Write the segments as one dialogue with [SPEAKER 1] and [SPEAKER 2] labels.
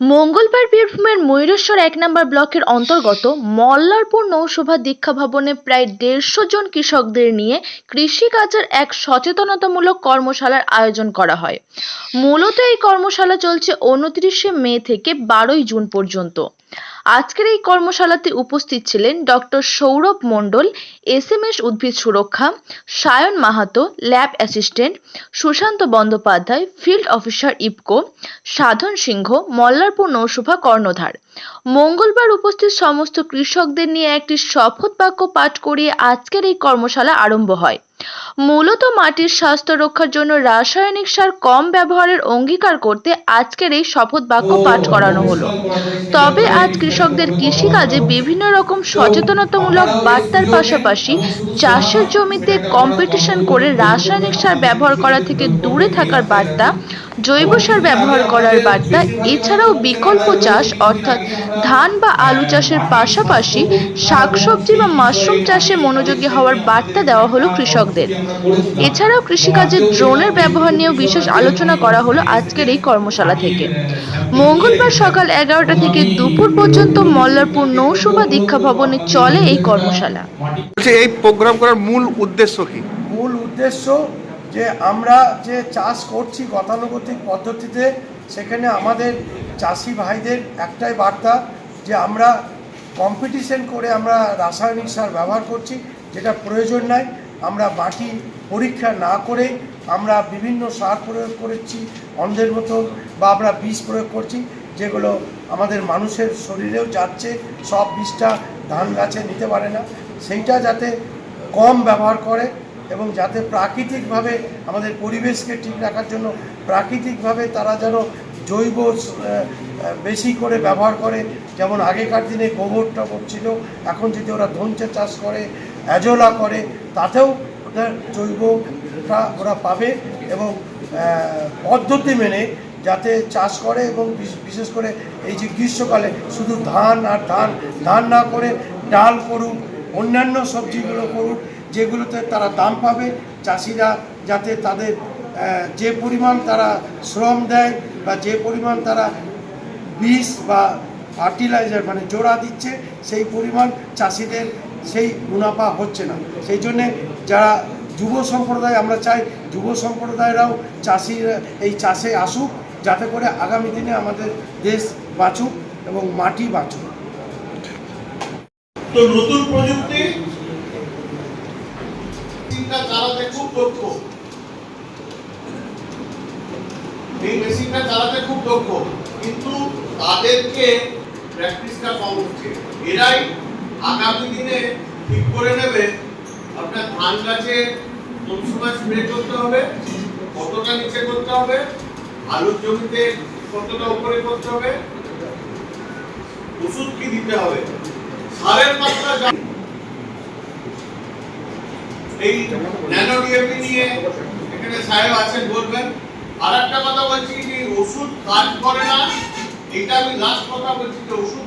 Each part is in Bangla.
[SPEAKER 1] মঙ্গলবার বীরভূমের ময়ূরেশ্বর এক নম্বর ব্লকের অন্তর্গত মল্লারপুর নৌসভা দীক্ষা ভবনে প্রায় দেড়শো জন কৃষকদের নিয়ে কৃষিকাজের এক সচেতনতামূলক কর্মশালার আয়োজন করা হয়। মূলত এই কর্মশালা চলছে উনত্রিশে মে থেকে বারোই জুন পর্যন্ত। আজকের এই কর্মশালাতে উপস্থিত ছিলেন doctor Sourav Mondal S M S উদ্ভিদ সুরক্ষা, Sayan Mahato, lab assistant, Sushanta Bandyopadhyay, field officer IFFCO Sadhan Singha, Mallarpur নৌসভা কর্ণধার। মঙ্গলবার উপস্থিত সমস্ত কৃষকদের নিয়ে একটি শপথ বাক্য পাঠ করিয়ে আজকের এই কর্মশালা আরম্ভ হয়। মূলত মাটির স্বাস্থ্য রক্ষার জন্য রাসায়নিক সার কম ব্যবহারের অঙ্গীকার করতে আজকের এই শপথ বাক্য পাঠ করানো হলো। তবে আজ কৃষকদের কৃষিকাজে বিভিন্ন রকম সচেতনতামূলক বার্তার পাশাপাশি চাষের জমিতে কম্পিটিশন করে রাসায়নিক সার ব্যবহার করা থেকে দূরে থাকার বার্তা জৈব সার ব্যবহার করার বার্তা এছাড়াও বিকল্প চাষ অর্থাৎ ধান বা আলু চাষের পাশাপাশি শাকসবজি বা মাশরুম চাষে মনোযোগী হওয়ার বার্তা দেওয়া হলো কৃষকদের। এছাড়াও কৃষিকাজে ড্রোনের ব্যবহার নিয়েও বিশেষ আলোচনা করা হলো আজকের এই কর্মশালা থেকে। মঙ্গলবার সকাল এগারোটা থেকে দুপুর পর্যন্ত মল্লারপুর নৌসভা দীক্ষা ভবনে চলে এই কর্মশালা।
[SPEAKER 2] এই প্রোগ্রাম করার মূল উদ্দেশ্য কি?
[SPEAKER 3] মূল উদ্দেশ্য যে আমরা যে চাষ করছি গতানুগতিক পদ্ধতিতে, সেখানে আমাদের চাষি ভাইদের একটাই বার্তা যে আমরা কম্পিটিশন করে আমরা রাসায়নিক সার ব্যবহার করছি, যেটা প্রয়োজন নাই। আমরা মাটি পরীক্ষা না করে আমরা বিভিন্ন সার প্রয়োগ করেছি, অন্ধের মতো, বা আমরা বীজ প্রয়োগ করছি, যেগুলো আমাদের মানুষের শরীরেও যাচ্ছে, সব বীজটা ধান গাছে নিতে পারে না। সেইটা যাতে কম ব্যবহার করে এবং যাতে প্রাকৃতিকভাবে আমাদের পরিবেশকে ঠিক রাখার জন্য প্রাকৃতিকভাবে তারা যেন জৈব বেশি করে ব্যবহার করে। যেমন আগেকার দিনে গোবর টবর ছিল, এখন যদি ওরা ধনচে চাষ করে, অ্যাজোলা করে, তাতেও ওদের জৈবটা ওরা পাবে এবং পদ্ধতি মেনে যাতে চাষ করে এবং বিশ- বিশেষ করে এই যে গ্রীষ্মকালে শুধু ধান আর ধান ধান না করে ডাল করুক, অন্যান্য সবজিগুলো করুক যেগুলোতে তারা দাম পাবে, চাষিরা যাতে তাদের যে পরিমাণ তারা শ্রম দেয় বা যে পরিমাণ তারা বিষ বা ফার্টিলাইজার মানে জোড়া দিচ্ছে, সেই পরিমাণ চাষিদের সেই মুনাফা হচ্ছে না। সেই জন্যে যারা যুব সম্প্রদায়, আমরা চাই যুব সম্প্রদায়রাও চাষিরা, এই চাষে আসুক, যাতে করে আগামী দিনে আমাদের দেশ বাঁচুক এবং মাটি বাঁচুক।
[SPEAKER 4] তো নতুন প্রযুক্তি মেশিনটা চালাতে খুব দক্ষ। এই মেশিনটা চালাতে খুব দক্ষ, কিন্তু তাদেরকে প্র্যাকটিসটা কম হচ্ছে। এরাই আগামী দিনে ঠিক করে নেবে আপনার ধান গাছে কোন সময় স্প্রে করতে হবে, কতটা নিচে করতে হবে, আলুর জমিতে কতটা উপরে করতে হবে, ওষুধ কি দিতে হবে, সারের মাত্রা এই ন্যানো ডিএপি নিয়ে এখানে সাহেব আছেন বলবেন। আর একটা কথা বলছি যে ওষুধ কাজ করে না, এটা আমি লাস্ট কথা বলছি যে ওষুধ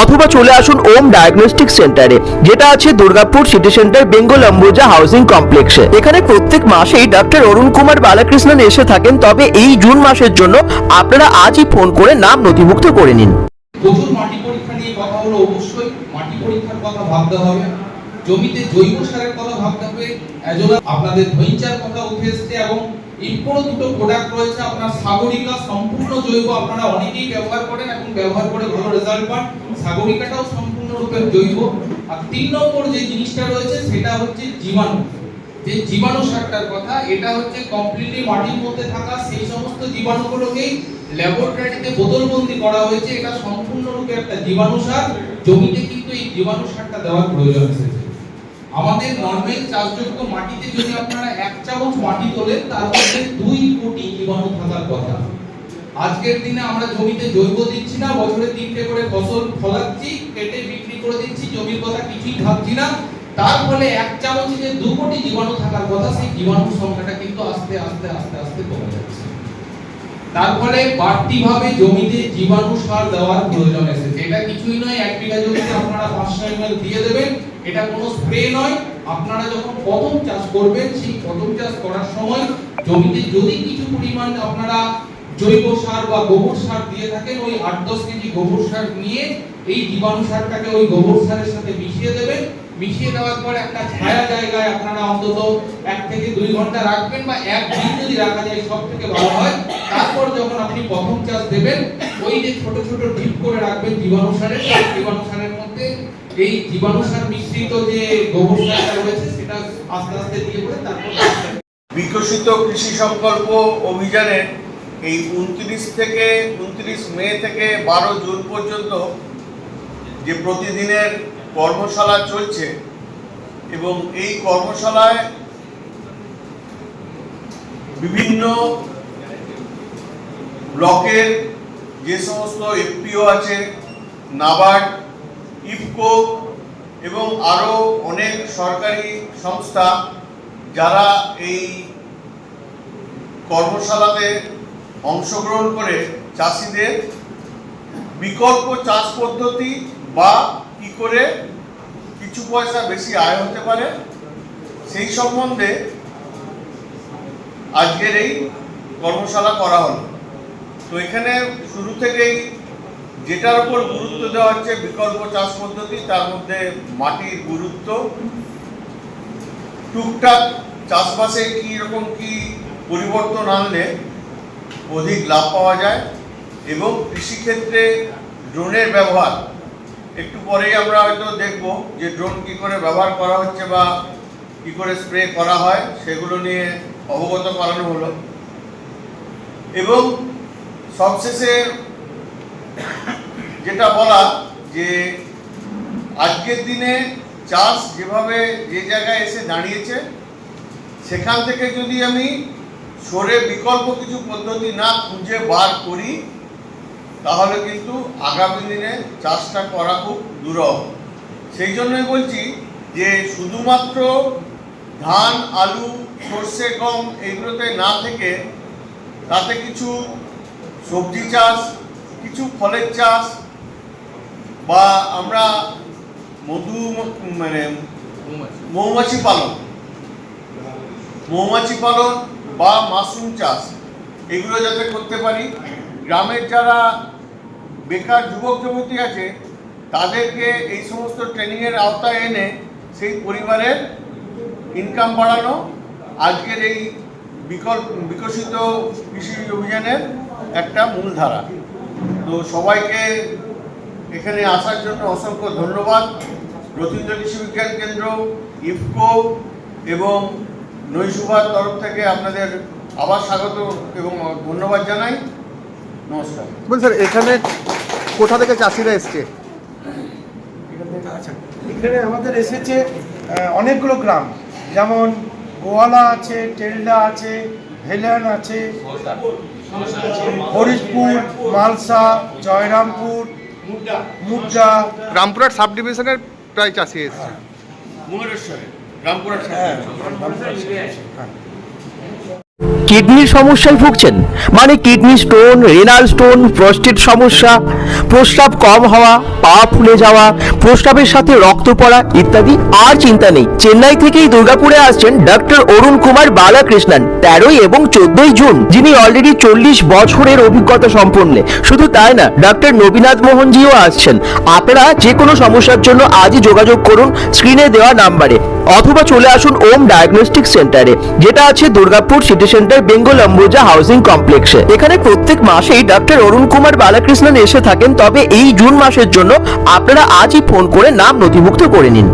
[SPEAKER 5] অথবা চলে আসুন ওম ডায়াগনস্টিক সেন্টারে, যেটা আছে Durgapur city centre Bengal Ambuja housing কমপ্লেক্সে। এখানে প্রত্যেক মাসেই ডক্টর অরুণ কুমার বালাকৃষ্ণন এসে থাকেন, তবে এই জুন মাসের জন্য আপনারা আজই ফোন করে নাম নথিভুক্ত করে নিন।
[SPEAKER 6] প্রচুর মাটি পরীক্ষা নিয়ে কথা হলো, অবশ্যই মাটি পরীক্ষার কথা ভাবতে হবে। জমিতে জৈব সারের কথা ভাবতে হবে আপনাদের ধৈর্যের কথা উঠে এসছে এবং ইম্পোর্ট দুটো প্রোডাক্ট রয়েছে, আপনার সাগরিকা সম্পূর্ণ জৈব, আপনারা অনেকেই ব্যবহার করেন এবং ব্যবহার করে ভালো রেজাল্ট পান। সাগরিকাটাও সম্পূর্ণরূপে জৈব। আর তিন নম্বর যে জিনিসটা রয়েছে, সেটা হচ্ছে জীবাণু। যে জীবাণু সারটার কথা, এটা হচ্ছে কমপ্লিটলি মাটির মধ্যে থাকা, সেই সমস্ত জীবাণুগুলোকেই ল্যাবরেটরিতে বোতলবন্দি করা হয়েছে। এটা সম্পূর্ণরূপে একটা জীবাণু সার। জমিতে কিন্তু এই জীবাণু সারটা দেওয়ার প্রয়োজন এসেছে আমাদের নর্মাল চাষযোগ্য মাটিতে যদি আপনারা এক চামচ মাটি তোলেন, তার মধ্যে দুই কোটি জীবাণু থাকার কথা। আজকের দিনে আমরা জমিতে জৈব দিচ্ছি না, বছরে তিনটে করে ফসল ফলাচ্ছি, কেটে বিক্রি করে দিচ্ছি, জমির কথা কিছুই ভাবছি না। তার ফলে এক চামচে যে দু কোটি জীবাণু থাকার কথা, সেই জীবাণুর সংখ্যাটা কিন্তু আস্তে আস্তে আস্তে আস্তে কমে যাচ্ছে। তার ফলে বাড়তি ভাবে জমিতে জীবাণু সার দেওয়ার প্রয়োজন এসেছে। এটা কিছুই নয়, এক বিঘা জমিতে আপনারা পাঁচশো এমএল দিয়ে দেবেন। এটা কোনো স্প্রে নয়। আপনারা যখন প্রথম চাষ করবেন, সেই প্রথম চাষ করার সময় জমিতে যদি কিছু পরিমাণ আপনারা জৈব সার বা গোবর সার দিয়ে থাকেন, ওই আট দশ কেজি গোবর সার নিয়ে এই জীবাণু সারটাকে ওই গোবর সারের সাথে মিশিয়ে দেবেন। মিশিয়ে দেওয়ার পর একটা ছায়া জায়গায় আপনারা অন্তত এক থেকে দুই ঘণ্টা রাখবেন বা এক দিন যদি রাখা যায় সব থেকে ভালো হয়। তারপর যখন আপনি প্রথম চাষ দেবেন, ওই যে ছোট ছোট ডিপ করে রাখবেন জীবাণু সারের জীবাণু সারের মধ্যে এই জীবাণু সার মিশ্রিত যে গোবর সারটা রয়েছে, সেটা আস্তে আস্তে দিয়ে পড়ে তারপর
[SPEAKER 4] বিকশিত কৃষি সংকল্প অভিযানের এই উনত্রিশ থেকে উনত্রিশ মে থেকে বারো জুন পর্যন্ত যে প্রতিদিনের কর্মশালা চলছে এবং এই কর্মশালায় বিভিন্ন ব্লকের যে সমস্ত এফপিও আছে, নাবার্ড, ইফকো এবং আরও অনেক সরকারি সংস্থা, যারা এই কর্মশালাতে অংশগ্রহণ করে চাষিদের বিকল্প চাষ পদ্ধতি বা কি করে কিছু পয়সা বেশি আয় হতে পারে, সেই সম্বন্ধে আজকের এই কর্মশালা করা হলো। তো এখানে শুরু থেকেই যেটার উপর গুরুত্ব দেওয়া হচ্ছে বিকল্প চাষ পদ্ধতি, তার মধ্যে মাটির গুরুত্ব, টুকটাক চাষবাসে কি রকম কি পরিবর্তন আনলে অধিক লাভ পাওয়া যায়, এবং কৃষিক্ষেত্রে ড্রোনের ব্যবহার একটু পরেই আমরা হয়তো দেখব যে ড্রোন কি করে ব্যবহার করা হচ্ছে বা কি করে স্প্রে করা হয়, সেগুলো নিয়ে অবগত করানো হলো। এবং সবশেষে যেটা বলা যে আজকের দিনে চাষ যেভাবে যে জায়গায় এসে দাঁড়িয়েছে, সেখান থেকে যদি আমি সরে বিকল্প কিছু পদ্ধতি না খুঁজে বার করি তাহলে কিন্তু আগামী দিনে চাষটা করা খুব দুরহ। সেই জন্যই বলছি যে শুধুমাত্র ধান, আলু, সর্ষে, গম এগুলোতে না থেকে তাতে কিছু সবজি চাষ, কিছু ফলের চাষ বা আমরা মধু মানে মৌমাছি পালন মৌমাছি পালন বা মাশরুম চাষ, এগুলো যাতে করতে পারি। গ্রামের যারা বেকার যুবক যুবতী আছে, তাদেরকে এই সমস্ত ট্রেনিংয়ের আওতায় এনে সেই পরিবারের ইনকাম বাড়ানো, আজকের এই বিকল্প, বিকশিত কৃষি অভিযানের একটা মূলধারা। তো সবাইকে এখানে আসার জন্য অসংখ্য ধন্যবাদ। রথীন্দ্র কৃষি বিজ্ঞান কেন্দ্র, ইফকো এবং নৈশুভার তরফ থেকে আপনাদের আবার স্বাগত এবং ধন্যবাদ জানাই। নমস্কার।
[SPEAKER 2] বলুন স্যার এখানে কোথা থেকে চাষিরা এসছে?
[SPEAKER 3] আচ্ছা এখানে আমাদের এসেছে অনেকগুলো গ্রাম। যেমন গোয়ালা আছে টেলডা আছে ভেলান আছে হরিশপুর মালসা জয়রামপুর মুগদা
[SPEAKER 2] রামপুরহাট সাব ডিভিশনের প্রায় চাষি এসছে।
[SPEAKER 4] রামপুরহাট
[SPEAKER 3] হ্যাঁ
[SPEAKER 4] সাথে
[SPEAKER 5] কিডনির সমস্যায় ভুগছেন? মানে kidney stone renal stone prostate সমস্যা? প্রস্রাব কম হওয়া, পা ফুলে যাওয়া, প্রস্রাবের সাথে রক্ত পড়া ইত্যাদি আর চিন্তা নেই। চেন্নাই থেকেই দুর্গাপুরে আসছেন ডক্টর অরুণ কুমার বালাকৃষ্ণন, তেরোই এবং চোদ্দই জুন, যিনি অলরেডি চল্লিশ বছরের অভিজ্ঞতা সম্পন্ন। শুধু তাই না ডক্টর নবীনাথ মোহনজিও আসছেন। আপনারা যে কোনো সমস্যার জন্য আজই যোগাযোগ করুন স্ক্রিনে দেওয়া নাম্বারে। অথবা চলে আসুন ওম ডায়াগনস্টিক সেন্টারে, যেটা আছে Durgapur city centre Bengal Ambuja housing কমপ্লেক্সে। এখানে প্রত্যেক মাসেই ডক্টর অরুণ কুমার বালাকৃষ্ণন এসে থাকেন তবে এই জুন মাসের জন্য আপনারা আজই ফোন করে নাম নথিভুক্ত করে নিন।